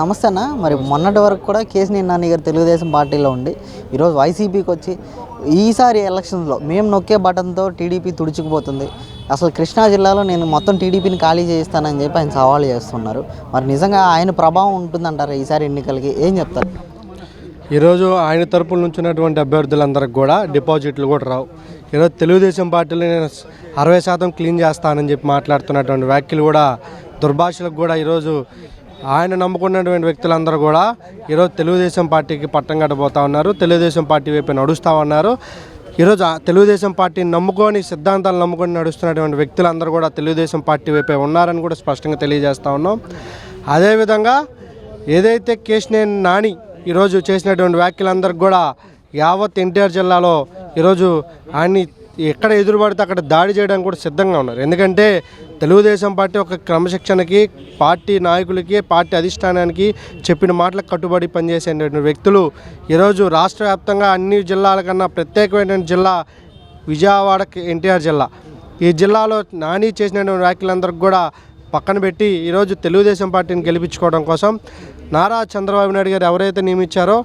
నమస్తే అన్న మరి మొన్నటి వరకు కూడా కేసీఆర్ నాని గారు తెలుగుదేశం పార్టీలో ఉండి ఈరోజు వైసీపీకి వచ్చి ఈసారి ఎలక్షన్స్లో మేము నొక్కే బటన్తో టీడీపీ తుడుచుకుపోతుంది. అసలు కృష్ణా జిల్లాలో నేను మొత్తం టీడీపీని ఖాళీ చేయిస్తానని చెప్పి ఆయన సవాల్ చేస్తున్నారు. మరి నిజంగా ఆయన ప్రభావం ఉంటుందంటారా ఈసారి ఎన్నికలకి? ఏం చెప్తారు? ఈరోజు ఆయన తరపున నుంచినటువంటి అభ్యర్థులందరికి కూడా డిపాజిట్లు కూడా రావు. ఈరోజు తెలుగుదేశం పార్టీలో నేను అరవై శాతం క్లీన్ చేస్తానని చెప్పి మాట్లాడుతున్నటువంటి వ్యాఖ్యలు కూడా దుర్భాషలకు కూడా ఈరోజు ఆయన నమ్ముకున్నటువంటి వ్యక్తులందరూ కూడా ఈరోజు తెలుగుదేశం పార్టీకి పట్టం కట్టబోతా ఉన్నారు. తెలుగుదేశం పార్టీ వైపు నడుస్తూ ఉన్నారు. ఈరోజు తెలుగుదేశం పార్టీని నమ్ముకొని సిద్ధాంతాలు నమ్ముకొని నడుస్తున్నటువంటి వ్యక్తులందరూ కూడా తెలుగుదేశం పార్టీ వైపే ఉన్నారని కూడా స్పష్టంగా తెలియజేస్తూ ఉన్నాం. అదేవిధంగా ఏదైతే కేశినేని నాని ఈరోజు చేసినటువంటి వ్యాఖ్యలందరికీ కూడా యావత్ ఎన్టీఆర్ జిల్లాలో ఈరోజు ఆయన్ని ఎక్కడ ఎదురుపడితే అక్కడ దాడి చేయడానికి కూడా సిద్ధంగా ఉన్నారు. ఎందుకంటే తెలుగుదేశం పార్టీ ఒక క్రమశిక్షణకి పార్టీ నాయకులకి పార్టీ అధిష్టానానికి చెప్పిన మాటలకు కట్టుబడి పనిచేసేటువంటి వ్యక్తులు ఈరోజు రాష్ట్ర వ్యాప్తంగా అన్ని జిల్లాల కన్నా ప్రత్యేకమైన జిల్లా విజయవాడ ఎన్టీఆర్ జిల్లా. ఈ జిల్లాలో నాని చేసినటువంటి వ్యాఖ్యలందరికీ కూడా పక్కన పెట్టి ఈరోజు తెలుగుదేశం పార్టీని గెలిపించుకోవడం కోసం నారా చంద్రబాబు నాయుడు గారు ఎవరైతే నియమించారో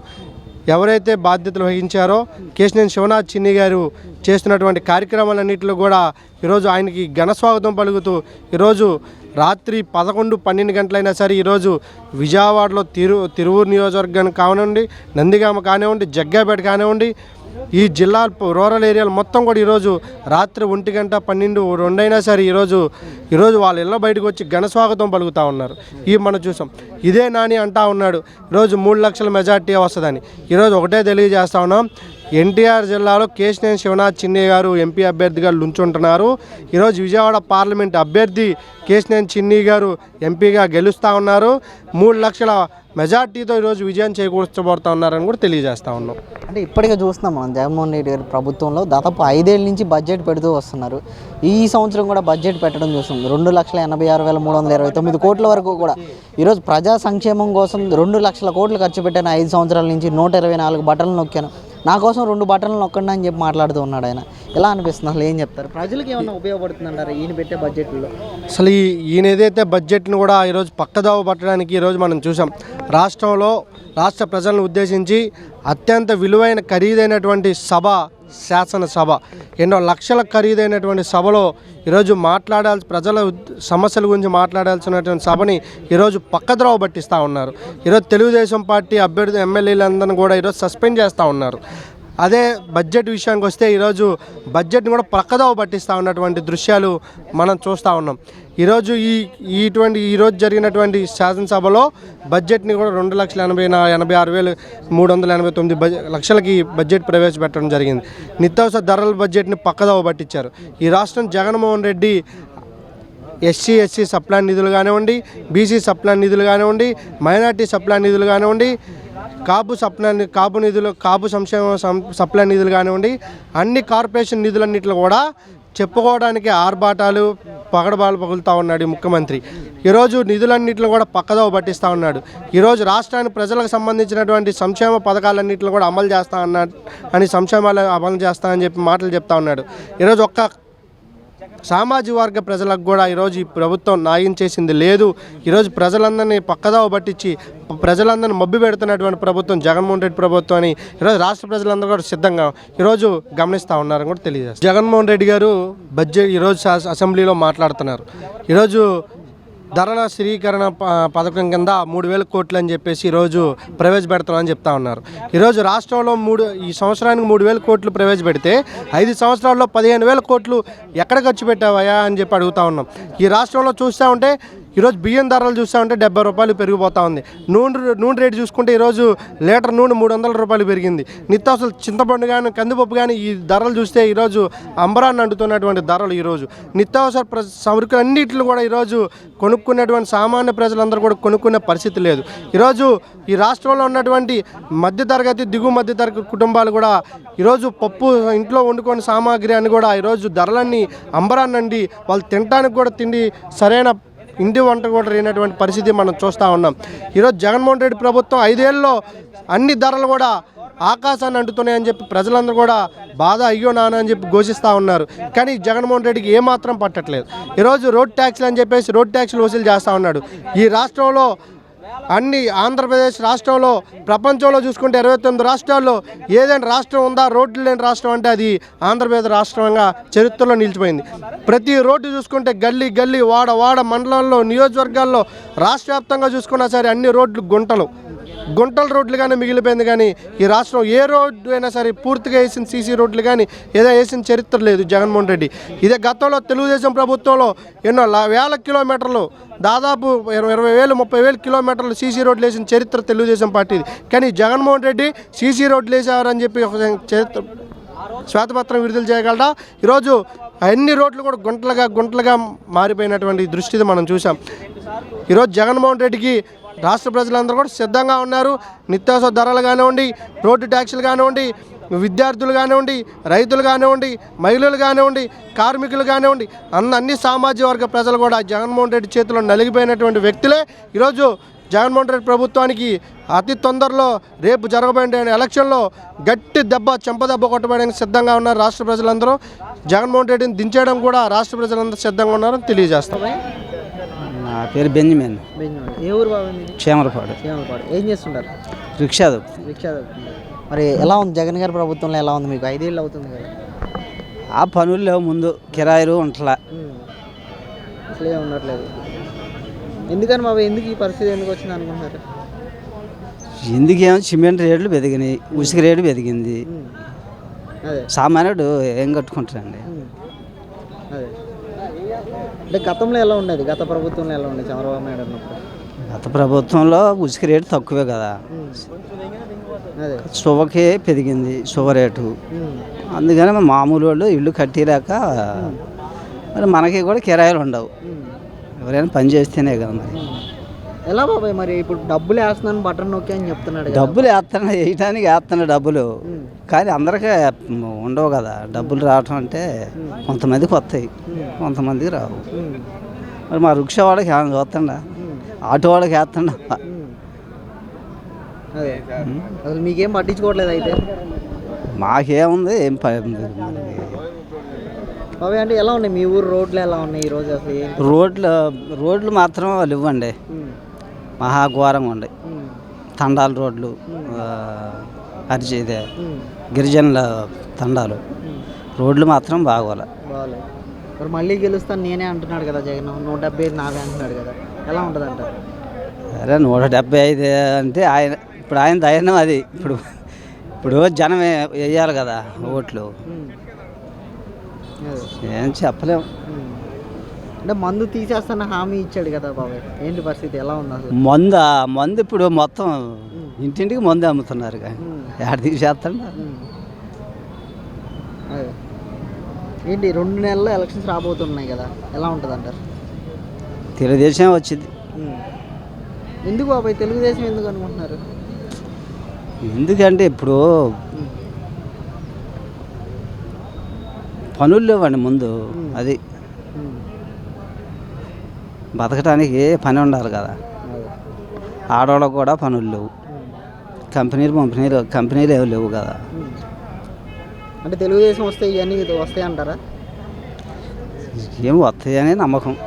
ఎవరైతే బాధ్యతలు వహించారో కేశినేని శివనాథ్ చిన్ని గారు చేస్తున్నటువంటి కార్యక్రమాలన్నింటిలో కూడా ఈరోజు ఆయనకి ఘన స్వాగతం పలుకుతూ ఈరోజు రాత్రి పదకొండు పన్నెండు గంటలైనా సరే ఈరోజు విజయవాడలో తిరు తిరువూరు నియోజకవర్గం కానివ్వండి నందిగామ కానివ్వండి జగ్గాపేట కానివ్వండి ఈ జిల్లా రూరల్ ఏరియాలు మొత్తం కూడా ఈరోజు రాత్రి ఒంటి గంట పన్నెండు రెండైనా సరే ఈరోజు ఈరోజు వాళ్ళ ఇళ్ళ బయటకు వచ్చి ఘన స్వాగతం పలుకుతూ ఉన్నారు. ఈ మనం చూసాం. ఇదే నాని అంటా ఉన్నాడు. ఈరోజు మూడు లక్షల మెజార్టీ వస్తుందని. ఈరోజు ఒకటే తెలియజేస్తా ఉన్నాం. ఎన్టీఆర్ జిల్లాలో కేశినేని శివనాథ్ చిన్నయ్య గారు ఎంపీ అభ్యర్థిగా లుంచుంటున్నారు ఈరోజు విజయవాడ పార్లమెంట్ అభ్యర్థి కేశినేని చిన్ని గారు ఎంపీగా గెలుస్తూ ఉన్నారు. మూడు లక్షల మెజార్టీతో ఈరోజు విజయం చేకూర్చబోతా ఉన్నారని కూడా తెలియజేస్తా ఉన్నాం. అంటే ఇప్పటికే చూస్తున్నాం మనం జగన్మోహన్ రెడ్డి గారి ప్రభుత్వంలో దాదాపు ఐదేళ్ళ నుంచి బడ్జెట్ పెడుతూ వస్తున్నారు. ఈ సంవత్సరం కూడా బడ్జెట్ పెట్టడం చూస్తుంది రెండు లక్షల ఎనభై ఆరు వేల మూడు వందల ఇరవై తొమ్మిది కోట్ల వరకు కూడా. ఈరోజు ప్రజా సంక్షేమం కోసం రెండు లక్షల కోట్లు ఖర్చు పెట్టాను. ఐదు సంవత్సరాల నుంచి నూట ఇరవై నాలుగు బట్టలు నొక్కాను. నా కోసం రెండు బటన్లు నొక్కండి అని చెప్పి మాట్లాడుతూ ఉన్నాడు ఆయన. ఎలా అనిపిస్తుంది? అసలు ఏం చెప్తారు? ప్రజలకు ఏమైనా ఉపయోగపడుతుందంటారా ఈయన పెట్టే బడ్జెట్లో? అసలు ఈ ఈయన ఏదైతే బడ్జెట్ను కూడా ఈరోజు పక్కదావ పట్టడానికి ఈరోజు మనం చూసాం. రాష్ట్రంలో రాష్ట్ర ప్రజలను ఉద్దేశించి అత్యంత విలువైన ఖరీదైనటువంటి సభ శాసనసభ. ఎన్నో లక్షల ఖరీదైనటువంటి సభలో ఈరోజు మాట్లాడాల్సి ప్రజల సమస్యల గురించి మాట్లాడాల్సినటువంటి సభని ఈరోజు పక్కద్రోవ పట్టిస్తూ ఉన్నారు. ఈరోజు తెలుగుదేశం పార్టీ అభ్యర్థి ఎమ్మెల్యేలందరినీ కూడా ఈరోజు సస్పెండ్ చేస్తూ ఉన్నారు. అదే బడ్జెట్ విషయానికి వస్తే ఈరోజు బడ్జెట్ని కూడా ప్రక్కదోవ పట్టిస్తూ ఉన్నటువంటి దృశ్యాలు మనం చూస్తూ ఉన్నాం. ఈరోజు ఈ ఇటువంటి ఈరోజు జరిగినటువంటి శాసనసభలో బడ్జెట్ని కూడా రెండు లక్షల ఎనభై నా ఎనభై ఆరు వేలు మూడు వందల ఎనభై తొమ్మిది బడ్జెట్ లక్షలకి బడ్జెట్ ప్రవేశపెట్టడం జరిగింది. నిత్యావసర ధరల బడ్జెట్ని పక్కదోవ పట్టించారు. ఈ రాష్ట్రం Jaganmohan Reddy SC SC sub plan నిధులు కానివ్వండి బీసీ సప్లాన్ నిధులు కానివ్వండి మైనార్టీ సప్లాన్ నిధులు కానివ్వండి కాపు సప్లాన్ కాపు నిధులు కాపు సంక్షేమ సం- నిధులు కానివ్వండి అన్ని కార్పొరేషన్ నిధులన్నింటిలో కూడా చెప్పుకోవడానికి ఆర్భాటాలు పగడబాలు పగులుతూ ఉన్నాడు ఈ ముఖ్యమంత్రి. ఈరోజు నిధులన్నింటిని కూడా పక్కదోవ పట్టిస్తూ ఉన్నాడు. ఈరోజు రాష్ట్రానికి ప్రజలకు సంబంధించినటువంటి సంక్షేమ పథకాలన్నింటిని కూడా అమలు చేస్తా అన్నాడు అని సంక్షేమాలు అమలు చేస్తా అని చెప్పి మాటలు చెప్తా ఉన్నాడు. ఈరోజు ఒక్క సామాజిక వర్గ ప్రజలకు కూడా ఈరోజు ఈ ప్రభుత్వం న్యాయం చేసింది లేదు. ఈరోజు ప్రజలందరినీ పక్కదావ పట్టించి ప్రజలందరినీ మబ్బి పెడుతున్నటువంటి ప్రభుత్వం జగన్మోహన్ రెడ్డి ప్రభుత్వం అని ఈరోజు రాష్ట్ర ప్రజలందరూ కూడా సిద్ధంగా ఈరోజు గమనిస్తూ ఉన్నారని కూడా తెలియజేస్తారు. జగన్మోహన్ రెడ్డి గారు బడ్జెట్ ఈరోజు అసెంబ్లీలో మాట్లాడుతున్నారు. ఈరోజు ధరల స్థిరీకరణ ప- పథకం కింద మూడు వేల కోట్లు అని చెప్పేసి ఈరోజు ప్రవేశపెడతామని చెప్తా ఉన్నారు ఈరోజు రాష్ట్రంలో మూడు ఈ సంవత్సరానికి మూడు వేల కోట్లు ప్రవేశపెడితే ఐదు సంవత్సరాల్లో పదిహేను వేల కోట్లు ఎక్కడ ఖర్చు పెట్టావయ్యా అని చెప్పి అడుగుతా ఉన్నాం. ఈ రాష్ట్రంలో చూస్తూ ఉంటే ఈరోజు బియ్యం ధరలు చూసామంటే ఉంటే డెబ్బై రూపాయలు పెరిగిపోతా ఉంది. నూనె నూనె రేటు చూసుకుంటే ఈరోజు లీటర్ నూనె మూడు వందల రూపాయలు పెరిగింది. నిత్యావసర చింతపండు కానీ కందిపప్పు కానీ ఈ ధరలు చూస్తే ఈరోజు అంబరాన్ని అంటుతున్నటువంటి ధరలు ఈరోజు. నిత్యావసర ప్ర సరుకులు కూడా ఈరోజు కొనుక్కునేటువంటి సామాన్య ప్రజలందరూ కూడా కొనుక్కునే పరిస్థితి లేదు. ఈరోజు ఈ రాష్ట్రంలో ఉన్నటువంటి మధ్యతరగతి దిగువ మధ్యతరగతి కుటుంబాలు కూడా ఈరోజు పప్పు ఇంట్లో వండుకొని సామాగ్రి అని కూడా ఈరోజు ధరలన్నీ అంబరాన్నండి. వాళ్ళు తినడానికి కూడా తిండి సరైన ఇంటి వంట కూడా లేనటువంటి పరిస్థితి మనం చూస్తూ ఉన్నాం. ఈరోజు జగన్మోహన్ రెడ్డి ప్రభుత్వం ఐదేళ్ళలో అన్ని ధరలు కూడా ఆకాశాన్ని అంటుతున్నాయని చెప్పి ప్రజలందరూ కూడా బాధ అయ్యో నాన్న అని చెప్పి ఘోషిస్తూ ఉన్నారు. కానీ జగన్మోహన్ రెడ్డికి ఏమాత్రం పట్టట్లేదు. ఈరోజు రోడ్ ట్యాక్స్లు అని చెప్పేసి రోడ్ ట్యాక్స్లు వసూలు చేస్తూ ఉన్నాడు. ఈ రాష్ట్రంలో అన్ని ఆంధ్రప్రదేశ్ రాష్ట్రంలో ప్రపంచంలో చూసుకుంటే ఇరవై తొమ్మిది రాష్ట్రాల్లో ఏదైనా రాష్ట్రం ఉందా రోడ్లు లేని రాష్ట్రం అంటే అది ఆంధ్రప్రదేశ్ రాష్ట్రంగా చరిత్రలో నిలిచిపోయింది. ప్రతి రోడ్డు చూసుకుంటే గల్లీ గల్లీ వాడ వాడ మండలంలో నియోజకవర్గాల్లో రాష్ట్ర చూసుకున్నా సరే అన్ని రోడ్లు గుంటలు. గుంటల రోడ్లుగానే మిగిలిపోయింది కానీ ఈ రాష్ట్రం ఏ రోడ్డు అయినా సరే పూర్తిగా వేసిన సీసీ రోడ్లు కానీ ఏదో వేసిన చరిత్ర లేదు జగన్మోహన్ రెడ్డి. ఇదే గతంలో తెలుగుదేశం ప్రభుత్వంలో ఎన్నో వేల కిలోమీటర్లు దాదాపు ఇరవై ఇరవై వేలు ముప్పై వేలు కిలోమీటర్లు సీసీ రోడ్లు వేసిన చరిత్ర తెలుగుదేశం పార్టీది. కానీ జగన్మోహన్ రెడ్డి సీసీ రోడ్లు వేసేవారని చెప్పి ఒక చరిత్ర శ్వేతపత్రం విడుదల చేయగలరా ఈరోజు అన్ని రోడ్లు కూడా గుంటలుగా గుంటలుగా మారిపోయినటువంటి దృష్టిని మనం చూసాం ఈరోజు జగన్మోహన్ రెడ్డికి రాష్ట్ర ప్రజలందరూ కూడా సిద్ధంగా ఉన్నారు. నిత్యావసర ధరలు కానివ్వండి రోడ్డు ట్యాక్సులు కానివ్వండి విద్యార్థులు కానివ్వండి రైతులు కానివ్వండి మహిళలు కానివ్వండి కార్మికులు కానివ్వండి అన్న అన్ని సామాజిక వర్గ ప్రజలు కూడా జగన్మోహన్ రెడ్డి చేతిలో నలిగిపోయినటువంటి వ్యక్తులే. ఈరోజు జగన్మోహన్ రెడ్డి ప్రభుత్వానికి అతి తొందరలో రేపు జరగబోయే ఎలక్షన్లో గట్టి దెబ్బ చెంపదెబ్బ కొట్టబడడానికి సిద్ధంగా ఉన్నారు రాష్ట్ర ప్రజలందరూ. జగన్మోహన్ రెడ్డిని దించేయడం కూడా రాష్ట్ర ప్రజలందరూ సిద్ధంగా ఉన్నారని తెలియజేస్తాం. నా పేరు బెంజమిన్ బెంజమిన్ ఏ ఊరు చీమలపాడు ఏం చేస్తుంటారు? Rickshaw rickshaw. మరి ఎలా ఉంది? జగన్ గారి ప్రభుత్వంలో ఎలా ఉంది మీకు? ఐదేళ్ళు అవుతుంది కదా. ఆ పనులు లేవు ముందు. కిరాయిలు ఉంటలా. అసలే ఉండట్లేదు. ఎందుకని బాబు? ఎందుకు ఈ పరిస్థితి ఎందుకు వచ్చింది అనుకుంటున్నారు? ఎందుకేమో సిమెంట్ రేట్లు పెరిగినాయి ఉసుక రేటు పెరిగింది. సామాన్యుడు ఏం కట్టుకుంటారండి అంటే గతంలో ఎలా ఉండేది? గత ప్రభుత్వంలో ఎలా ఉండేది? చంద్రబాబు నాయుడు ఉన్నప్పుడు గత ప్రభుత్వంలో ఉసుక రేటు తక్కువే కదా. శుభకే పెరిగింది శుభ రేటు. అందుకని మామూలు వాళ్ళు ఇల్లు కట్టిరాక మరి మనకి కూడా కిరాయిలు ఉండవు. ఎవరైనా పని చేస్తేనే కదా మరి. ఎలా బాబాయ్ మరి ఇప్పుడు డబ్బులు వేస్తున్నాను బటన్ నొక్కి అని చెప్తున్నాడు డబ్బులు వేస్తున్నా వేయటానికి వేస్తున్నా డబ్బులు. కానీ అందరికీ ఉండవు కదా. డబ్బులు రావటం అంటే కొంతమందికి వస్తాయి కొంతమందికి రావు. మరి మా రిక్షా వాళ్ళకి ఉమ్. ఆటో వాళ్ళకి వేస్తుండా అసలు మీకేం పట్టించుకోవట్లేదు అయితే? మాకేముంది ఏం బాబాయ్ అంటే ఎలా ఉన్నాయి మీ ఊరు రోడ్లు ఎలా ఉన్నాయి ఈ రోజు అసలు? రోడ్లు రోడ్లు మాత్రం వాళ్ళు ఇవ్వండి. ఉమ్. మహా ఘోరంగా ఉండే. తండాల రోడ్లు అరిచేదే. గిరిజనుల తండాలు. రోడ్లు మాత్రం బాగోలే బాగాలేదు మరి మళ్ళీ గెలుస్తాను నేనే అంటున్నాడు కదా జగన్ నూట డెబ్బై ఐదు నావే అంటున్నాడు కదా ఎలా ఉంటుంది అంటారు అరే నూట డెబ్బై ఐదు అంటే ఆయన ఇప్పుడు ఆయన ధైర్యం అది ఇప్పుడు ఇప్పుడు జనం వేయాలి కదా ఓట్లు. ఏం చెప్పలేం ఉమ్. అంటే మందు తీసేస్తాన హామీ ఇచ్చాడు కదా బాబాయ్. ఏంటి పరిస్థితి? ఎలా ఉంది అసలు? మందు మందు ఇప్పుడు మొత్తం ఇంటింటికి మందు అమ్ముతున్నారు. ఎక్కడ తీసేస్తాడు? ఏంటి రెండు నెలల్లో ఎలక్షన్స్ రాబోతున్నాయి కదా. ఎలా ఉంటుంది అంటారు? తెలుగుదేశం వచ్చింది. ఎందుకు బాబాయ్? తెలుగుదేశం ఎందుకు అనుకుంటున్నారు? ఎందుకంటే ఇప్పుడు. పనులు లేవండి ముందు. అది. బతకడానికి పని ఉండాలి కదా ఆడవాళ్ళకు కూడా పనులు లేవు. కంపెనీలు కంపెనీలు కంపెనీలు ఏమి లేవు కదా. అంటే తెలుగుదేశం వస్తే ఇవన్నీ వస్తాయి అంటారా ఏం వస్తాయని నమ్మకం